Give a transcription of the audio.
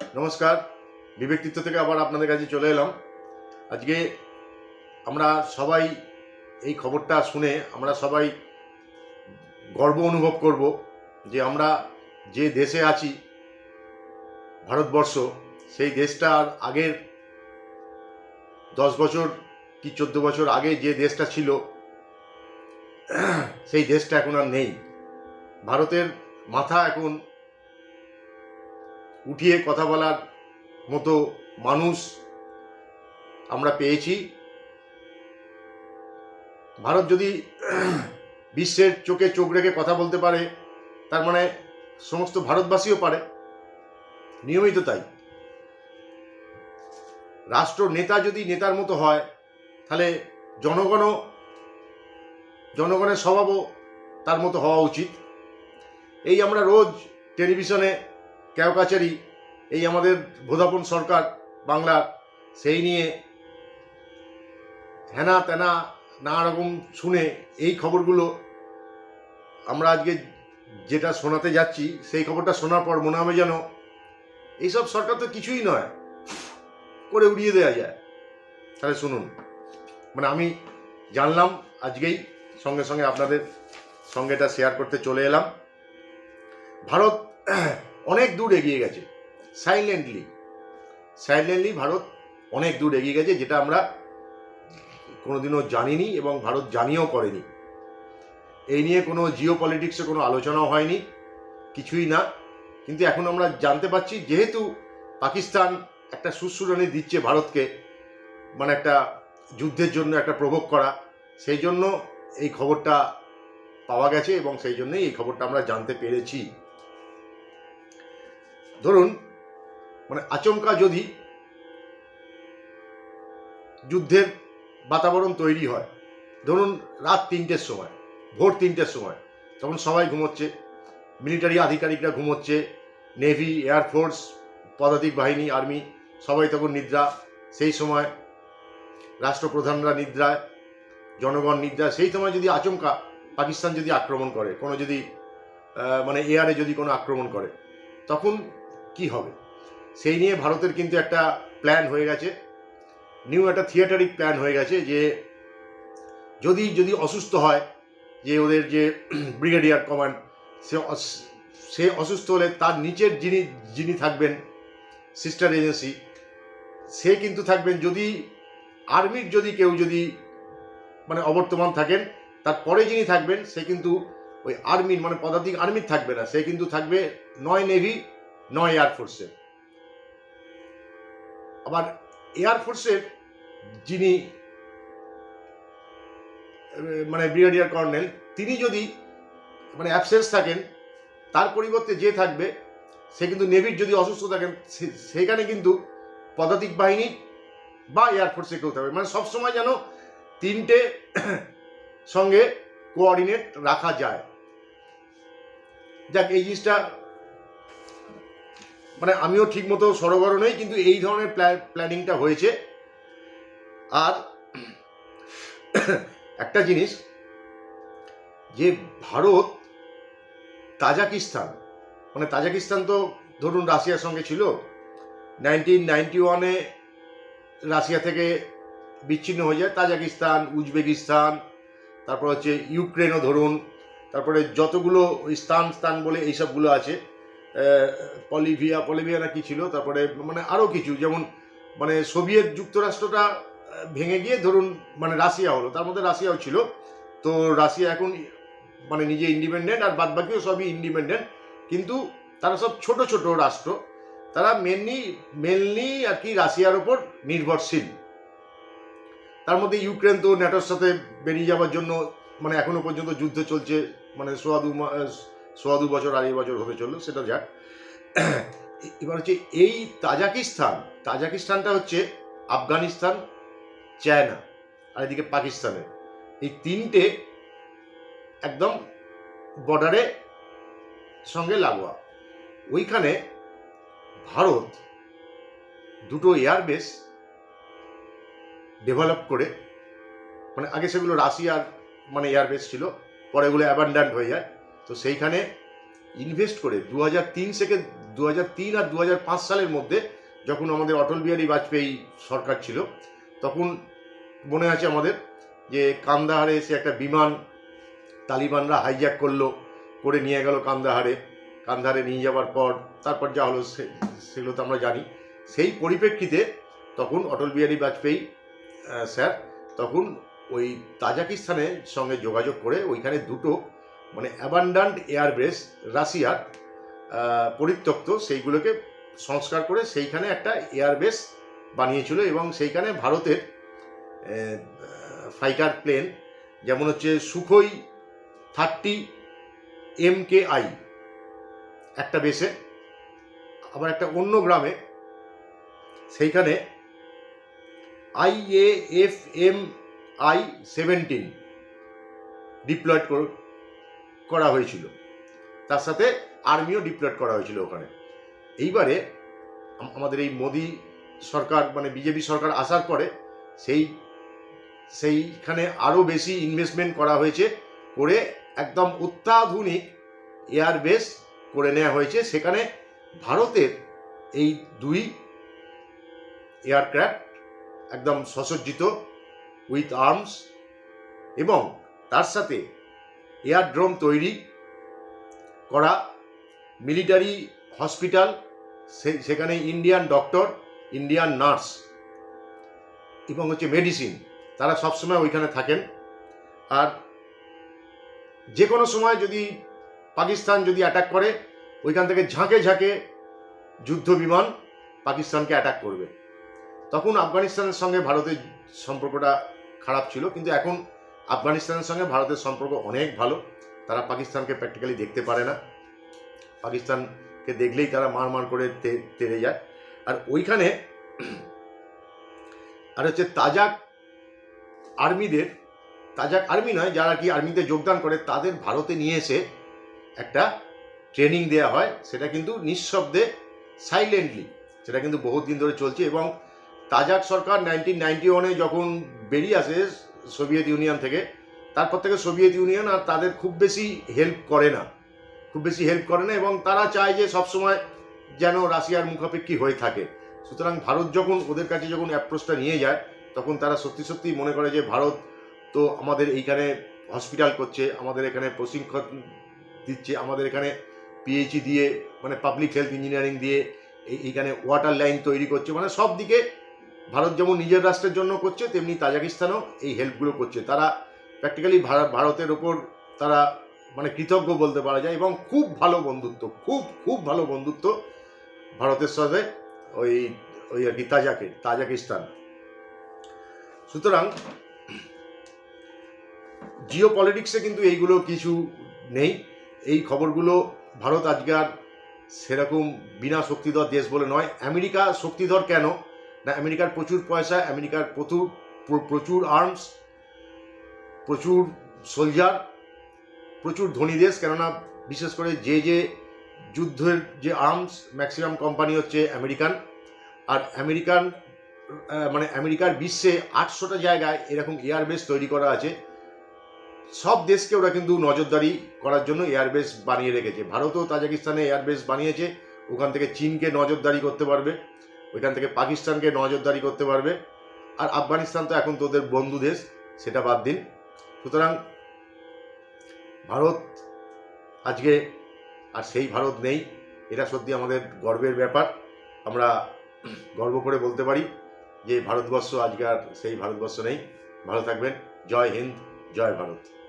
নমস্কার। বিবেকতীর্থ থেকে আবার আপনাদের কাছে চলে এলাম। আজকে আমরা সবাই এই খবরটা শুনে আমরা সবাই গর্ব অনুভব করব যে আমরা যে দেশে আছি, ভারতবর্ষ, সেই দেশটার আগের দশ বছর কি চোদ্দ বছর আগে যে দেশটা ছিল, সেই দেশটা এখন আর নেই। ভারতের মাথা এখন উঠিয়ে কথা বলার মতো মানুষ আমরা পেয়েছি। ভারত যদি বিশ্বের চোখে চোখ রেখে কথা বলতে পারে, তার মানে সমস্ত ভারতবাসীও পারে। নিয়মিত তাই। রাষ্ট্র নেতা যদি নেতার মতো হয়, তাহলে জনগণও, জনগণের স্বভাবও তার মতো হওয়া উচিত। এই আমরা রোজ টেলিভিশনে ক্যাওকাচারি এই আমাদের ভোদাপন সরকার বাংলার সেই নিয়ে হেনা তেনা নানা রকম শুনে এই খবরগুলো আমরা আজকে যেটা শোনাতে যাচ্ছি, সেই খবরটা শোনার পর মনে হবে যেন এইসব সরকার তো কিছুই নয়, করে উড়িয়ে দেওয়া যায়। তাহলে শুনুন মানে আমি জানলাম আজকেই, সঙ্গে সঙ্গে আপনাদের সঙ্গে এটা শেয়ার করতে চলে এলাম। ভারত অনেক দূর এগিয়ে গেছে। সাইলেন্টলি সাইলেন্টলি ভারত অনেক দূর এগিয়ে গেছে, যেটা আমরা কোনোদিনও জানিনি এবং ভারত জানিও করেনি। এই নিয়ে কোনো জিও পলিটিক্সে কোনো আলোচনাও হয়নি, কিছুই না। কিন্তু এখন আমরা জানতে পারছি, যেহেতু পাকিস্তান একটা সুশ্রুরানি দিচ্ছে ভারতকে মানে একটা যুদ্ধের জন্য একটা প্রভোগ করা, সেই জন্য এই খবরটা পাওয়া গেছে এবং সেই জন্যই এই খবরটা আমরা জানতে পেরেছি। ধরুন মানে আচমকা যদি যুদ্ধের বাতাবরণ তৈরি হয়, ধরুন রাত তিনটের সময়, ভোর তিনটের সময়, তখন সবাই ঘুমোচ্ছে মিলিটারি আধিকারিকরা ঘুমোচ্ছে নেভি এয়ারফোর্স পদাতিক বাহিনী আর্মি সবাই তখন নিদ্রা, সেই সময় রাষ্ট্রপ্রধানরা নিদ্রায়, জনগণ নিদ্রায়, সেই সময় যদি আচমকা পাকিস্তান যদি আক্রমণ করে, কোনো যদি মানে এয়ারে যদি কোনো আক্রমণ করে, তখন কি হবে? সেই নিয়ে ভারতের কিন্তু একটা প্ল্যান হয়ে গেছে। নিউ একটা থিয়েটারিক প্ল্যান হয়ে গেছে যে যদি যদি অসুস্থ হয়, যে ওদের যে ব্রিগেডিয়ার কমান্ড সে সে অসুস্থ হলে তার নিচের যিনি যিনি থাকবেন সিস্টার এজেন্সি সে কিন্তু থাকবেন। যদি আর্মির যদি কেউ যদি মানে অবর্তমান থাকেন তারপরে যিনি থাকবেন, সে কিন্তু ওই আর্মির মানে পদাতিক আর্মির থাকবে না। সে কিন্তু থাকবে নয় নেভি নয় এয়ারফোর্সের আবার এয়ারফোর্সের যিনি মানে ব্রিগেডিয়ার কর্নেল তিনি যদি মানে অ্যাবসেন্স থাকেন, তার পরিবর্তে যে থাকবে, সে কিন্তু নেভির যদি অসুস্থ থাকেন সেখানে কিন্তু পদাতিক বাহিনী বা এয়ারফোর্সে কেউ থাকবে। মানে সবসময় যেন তিনটে সঙ্গে কোঅর্ডিনেট রাখা যায়। যাক, এই জিনিসটা মানে আমিও ঠিকমতো সরগর নই, কিন্তু এই ধরনের প্ল্যানিংটা হয়েছে। আর একটা জিনিস, যে ভারত তাজাকিস্তান মানে তাজাকিস্তান তো ধরুন রাশিয়ার সঙ্গে ছিল নাইনটিন নাইনটি ওয়ানে রাশিয়া থেকে বিচ্ছিন্ন হয়ে যায়, তাজাকিস্তান, উজবেকিস্তান, তারপর হচ্ছে ইউক্রেনও ধরুন, তারপরে যতগুলো স্থান স্থান বলে এইসবগুলো আছে পলিভিয়া পলিভিয়া কি ছিল? তারপরে মানে আরও কিছু, যেমন মানে সোভিয়েত যুক্তরাষ্ট্রটা ভেঙে গিয়ে ধরুন মানে রাশিয়া হলো, তার মধ্যে রাশিয়াও ছিল। তো রাশিয়া এখন মানে নিজে ইন্ডিপেন্ডেন্ট আর বাদবাকিও সবই ইন্ডিপেন্ডেন্ট কিন্তু তারা সব ছোট ছোট রাষ্ট্র। তারা মেনলি মেনলি আর কি রাশিয়ার ওপর নির্ভরশীল। তার মধ্যে ইউক্রেন তো ন্যাটোর সাথে বেরিয়ে যাওয়ার জন্য মানে এখনও পর্যন্ত যুদ্ধ চলছে। মানে সোয়া দু মা- সোয়া দু বছর, আড়াই বছর হতে চলল সেটা যাক। এবার হচ্ছে এই তাজাকিস্তান, তাজাকিস্তানটা হচ্ছে আফগানিস্তান, চায়না, আর এদিকে পাকিস্তানের। এই তিনটে একদম বর্ডারে সঙ্গে লাগোয়া। ওইখানে ভারত দুটো এয়ারবেস ডেভেলপ করে মানে আগে সেগুলো রাশিয়ার মানে এয়ারবেস ছিল, পরে এগুলো অ্যাবান্ডান্ট হয়ে যায়। তো সেইখানে ইনভেস্ট করে দু থেকে দু আর দু সালের মধ্যে যখন আমাদের অটল বিহারী বাজপেয়ী সরকার ছিল, তখন মনে আছে আমাদের যে কান্দাহারে এসে একটা বিমান তালিবানরা হাইজ্যাক করল, করে নিয়ে গেল কান্দাহারে। কান্দাহারে নিয়ে যাওয়ার পর তারপর যা হলো সেগুলো তো আমরা জানি। সেই পরিপ্রেক্ষিতে তখন অটল বিহারী বাজপেয়ী স্যার, তখন ওই তাজাকিস্তানের সঙ্গে যোগাযোগ করে ওইখানে দুটো মানে অ্যাবান্ডান্ট এয়ারবেস রাশিয়ার পরিত্যক্ত, সেইগুলোকে সংস্কার করে সেইখানে একটা এয়ারবেস বানিয়েছিল এবং সেইখানে ভারতের ফাইটার প্লেন যেমন হচ্ছে Sukhoi thirty M K I একটা বেসে আবার একটা অন্য গ্রামে, সেইখানে I A F M I seventeen deployed করা হয়েছিল। তার সাথে আর্মিও ডিপ্লয়েড করা হয়েছিল ওখানে। এইবারে আমাদের এই মোদি সরকার মানে বিজেপি সরকার আসার পরে সেই, সেইখানে আরও বেশি ইনভেস্টমেন্ট করা হয়েছে করে একদম অত্যাধুনিক এয়ারবেস করে নেওয়া হয়েছে। সেখানে ভারতের এই দুই এয়ারক্রাফট একদম সসজ্জিত উইথ আর্মস এবং তার সাথে এয়ারড্রোম তৈরি করা মিলিটারি হসপিটাল সেখানে ইন্ডিয়ান ডক্টর ইন্ডিয়ান নার্স এবং হচ্ছে মেডিসিন তারা সবসময় ওইখানে থাকেন। আর যে কোনো সময় যদি পাকিস্তান যদি অ্যাটাক করে, ওইখান থেকে ঝাঁকে ঝাঁকে যুদ্ধ বিমান পাকিস্তানকে অ্যাটাক করবে। তখন আফগানিস্তানের সঙ্গে ভারতের সম্পর্কটা খারাপ ছিল, কিন্তু এখন আফগানিস্তানের সঙ্গে ভারতের সম্পর্ক অনেক ভালো। তারা পাকিস্তানকে প্র্যাকটিক্যালি দেখতে পারে না। পাকিস্তানকে দেখলেই তারা মার মার করে তেড়ে যায়। আর ওইখানে আর হচ্ছে তাজাক আর্মিদের, তাজাক আর্মি নয়, যারা কি আর্মিতে যোগদান করে, তাদের ভারতে নিয়ে এসে একটা ট্রেনিং দেওয়া হয়। সেটা কিন্তু নিঃশব্দে সাইলেন্টলি সেটা কিন্তু বহুত দিন ধরে চলছে এবং তাজাক সরকার নাইনটিন নাইনটি ওয়ানে যখন বেরিয়ে আসে সোভিয়েত ইউনিয়ন থেকে। তারপর থেকে সোভিয়েত ইউনিয়ন আর তাদের খুব বেশি হেল্প করে না। খুব বেশি হেল্প করে না এবং তারা চায় যে সবসময় যেন রাশিয়ার মুখাপেক্ষী হয়ে থাকে। সুতরাং ভারত যখন ওদের কাছে যখন অ্যাপ্রোচটা নিয়ে যায়, তখন তারা সত্যি সত্যি মনে করে যে ভারত তো আমাদের এইখানে হসপিটাল করছে, আমাদের এখানে প্রশিক্ষণ দিচ্ছে, আমাদের এখানে পিএইচডি দিয়ে মানে পাবলিক হেলথ ইঞ্জিনিয়ারিং দিয়ে এইখানে ওয়াটার লাইন তৈরি করছে মানে সব দিকে ভারত যেমন নিজের রাষ্ট্রের জন্য করছে, তেমনি তাজাকিস্তানও এই হেল্পগুলো করছে। তারা প্র্যাকটিক্যালি ভারতের ওপর তারা মানে কৃতজ্ঞ বলতে পারা যায় এবং খুব ভালো বন্ধুত্ব, খুব খুব ভালো বন্ধুত্ব ভারতের সাথে ওই ওই আর কি তাজাকে, তাজাকিস্তান। সুতরাং জিও পলিটিক্সে কিন্তু এইগুলো কিছু নেই। এই খবরগুলো ভারত আজকে আর সেরকম বিনা শক্তিধর দেশ বলে নয়। আমেরিকা শক্তিধর কেন? আমেরিকার প্রচুর পয়সা, আমেরিকার প্রচুর প্রচুর আর্মস প্রচুর সোলজার প্রচুর ধনী দেশ, কেননা বিশেষ করে যে যে যুদ্ধের যে আর্মস ম্যাক্সিমাম কোম্পানি হচ্ছে আমেরিকান আর আমেরিকান মানে আমেরিকার বিশ্বে আটশোটা জায়গায় এরকম এয়ারবেস তৈরি করা আছে। সব দেশকে ওরা কিন্তু নজরদারি করার জন্য এয়ারবেস বানিয়ে রেখেছে। ভারতও তাজাকিস্তানে এয়ারবেস বানিয়েছে। ওখান থেকে চীনকে নজরদারি করতে পারবে। ওইখান থেকে পাকিস্তানকে নজরদারি করতে পারবে। আর আফগানিস্তান তো এখন তোদের বন্ধু দেশ, সেটা বাদ দিন। সুতরাং ভারত আজকে আর সেই ভারত নেই, এটা সত্যি আমাদের গর্বের ব্যাপার। আমরা গর্ব করে বলতে পারি যে ভারতবর্ষ আজকে আর সেই ভারতবর্ষ নেই। ভালো থাকবেন। জয় হিন্দ, জয় ভারত।